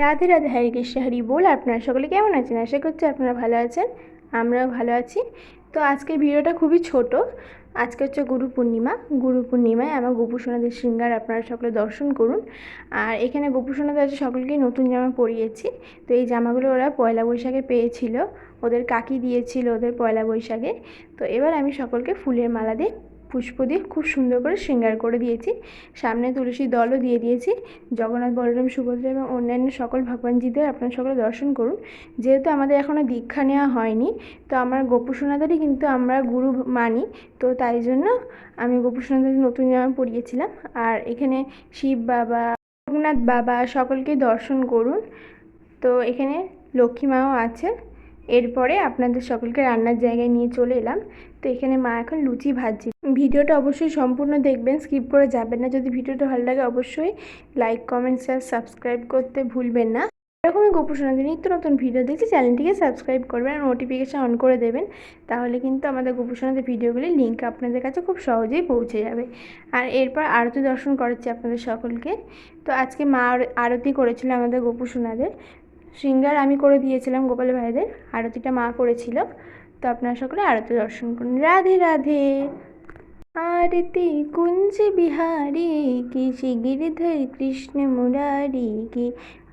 রাধে রাধে, হরে কৃষ্ণ, হরি বল। আপনারা সকলে কেমন আছেন? আশা করছি আপনারা ভালো আছেন, আমরাও ভালো আছি। তো আজকের ভিডিওটা খুবই ছোট। আজকে হচ্ছে গুরু পূর্ণিমা। গুরু পূর্ণিমায় আমার গোপু সোনাদের শৃঙ্গার আপনারা সকলে দর্শন করুন। আর এখানে গোপু সোনাদের আছে সকলকেই নতুন জামা পরিয়েছি। তো এই জামাগুলো ওরা পয়লা বৈশাখে পেয়েছিল। ওদের কাকি দিয়েছিল ওদের পয়লা বৈশাখে। তো এবার আমি সকলকে ফুলের মালা দিয়ে পুষ্প দিয়ে খুব সুন্দর করে শৃঙ্গার করে দিয়েছি। সামনে তুলসী দলও দিয়ে দিয়েছি। জগন্নাথ, বলরাম, সুভদ্রা এবং অন্যান্য সকল ভগবানজিদের আপনারা সকলে দর্শন করুন। যেহেতু আমাদের এখনও দীক্ষা নেওয়া হয়নি, তো আমার গোপুসোনাদেরই কিন্তু আমরা গুরু মানি, তো তাই জন্য আমি গোপুসোনাদের নতুন জামা পরিয়েছিলাম। আর এখানে শিব বাবা রঘুনাথ বাবা সকলকে দর্শন করুন। তো এখানে লক্ষ্মী মাও আছে এরপরে আপনাদের সকলকে রান্নার জায়গায় নিয়ে চলে এলাম। তো এখানে মা এখন লুচি ভাজছে ভিডিওটা অবশ্যই সম্পূর্ণ দেখবেন স্কিপ করে যাবেন না। যদি ভিডিওটা ভালো লাগে, অবশ্যই লাইক কমেন্ট শেয়ার সাবস্ক্রাইব করতে ভুলবেন না। এরকমই গোপুসোনাদের নিত্য নতুন ভিডিও দেখছি চ্যানেলটিকে সাবস্ক্রাইব করবেন আর নোটিফিকেশান অন করে দেবেন। তাহলে কিন্তু আমাদের গোপুসোনাদের ভিডিওগুলির লিঙ্ক আপনাদের কাছে খুব সহজেই পৌঁছে যাবে। আর এরপর আরতি দর্শন করাচ্ছি আপনাদের সকলকে। তো আজকে মা আরতি করেছিল আমাদের গোপুসোনাদের শৃঙ্গার আমি করে দিয়েছিলাম গোপাল ভাইদের। আরতিটা মা করেছিল। তো আপনারা সকলে আরতি দর্শন করুন। রাধে রাধে। आरती कुंज बिहारी की श्री गिरधर कृष्ण मुरारी की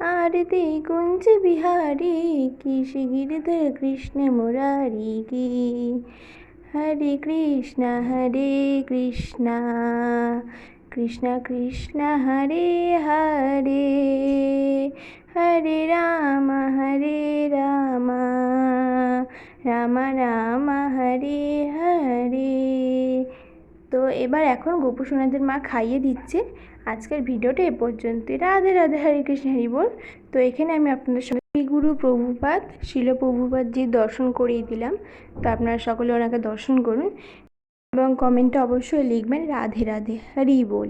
आरती कुंज बिहारी की श्री गिरधर कृष्ण मुरारी की हरे कृष्णा हरे कृष्णा कृष्णा कृष्णा हरे हरे हरे राम हरे राम राम राम हरे हरे তো এবার এখন গোপু সোনাদের মা খাইয়ে দিচ্ছে। আজকের ভিডিওটা এ পর্যন্ত রাধে রাধে, হরে কৃষ্ণ, হরি বল। তো এখানে আমি আপনাদের সঙ্গে গুরু প্রভুপাত শিলপ্রভুপাত প্রভুপাতজির দর্শন করিয়ে দিলাম। তো আপনারা সকলে ওনাকে দর্শন করুন এবং কমেন্টে অবশ্যই লিখবেন রাধে রাধে, হরি বল।